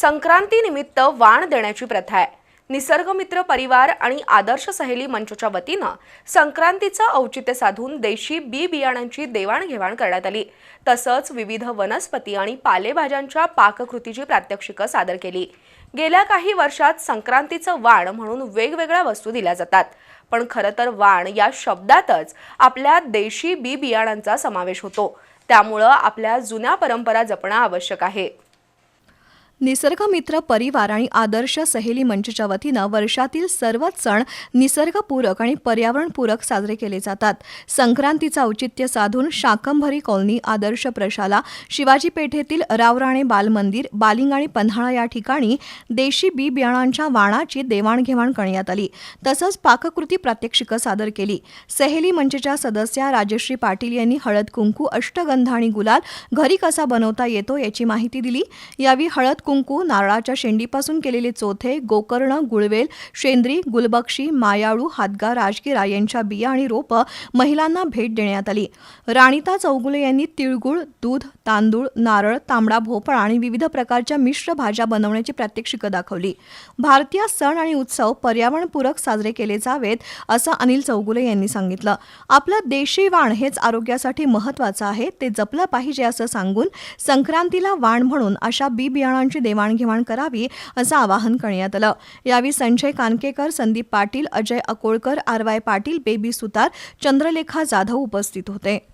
संक्रांतीनिमित्त वाण देण्याची प्रथा आहे. निसर्गमित्र परिवार आणि आदर्श सहेली मंचच्या वतीनं संक्रांतीचं औचित्य साधून देशी बी बियाणांची देवाणघेवाण करण्यात आली. तसंच विविध वनस्पती आणि पालेभाज्यांच्या पाककृतीची प्रात्यक्षिकं सादर केली. गेल्या काही वर्षात संक्रांतीचं वाण म्हणून वेगवेगळ्या वस्तू दिल्या जातात. पण खरं तर वाण या शब्दातच आपल्या देशी बी बियाणांचा समावेश होतो. त्यामुळं आपल्या जुन्या परंपरा जपणं आवश्यक आहे. निसर्गमित्र परिवार आणि आदर्श सहेली मंचच्या वतीनं वर्षातील सर्वच सण निसर्गपूरक आणि पर्यावरणपूरक साजरे केले जातात. संक्रांतीचं औचित्य साधून शाकंभरी कॉलनी आदर्श प्रशाला शिवाजी पेठेतील रावराणे बालमंदिर बालिंग आणि पन्हाळा या ठिकाणी देशी बी बियाणांच्या वाणाची देवाणघेवाण करण्यात आली. तसंच पाककृती प्रात्यक्षिकं सादर केली. सहेली मंचच्या सदस्या राजश्री पाटील यांनी हळद कुंकू अष्टगंध आणि गुलाल घरी कसा बनवता येतो याची माहिती दिली. यावेळी हळद कुंकू नारळाच्या शेंडीपासून केलेले चोथे गोकर्ण गुळवेल शेंद्री गुलबक्षी मायाळू हादगा राजगिरा यांच्या बिया आणि रोपं महिलांना भेट देण्यात आली. राणीता चौगुले यांनी तिळगुळ दूध तांदूळ नारळ तांबडा भोपळा आणि विविध प्रकारच्या मिश्र भाज्या बनवण्याची प्रात्यक्षिकं दाखवली. भारतीय सण आणि उत्सव पर्यावरणपूरक साजरे केले जावेत असं अनिल चौगुले यांनी सांगितलं. आपलं देशी वाण हेच आरोग्यासाठी महत्त्वाचं आहे ते जपलं पाहिजे असं सांगून संक्रांतीला वाण म्हणून अशा बी बियाणांची देवाणघेवाण करावी असं आवाहन करण्यात आलं. यावेळी संजय कानकेकर संदीप पाटील अजय अकोळकर आर वाय पाटील बेबी सुतार चंद्रलेखा जाधव उपस्थित होते.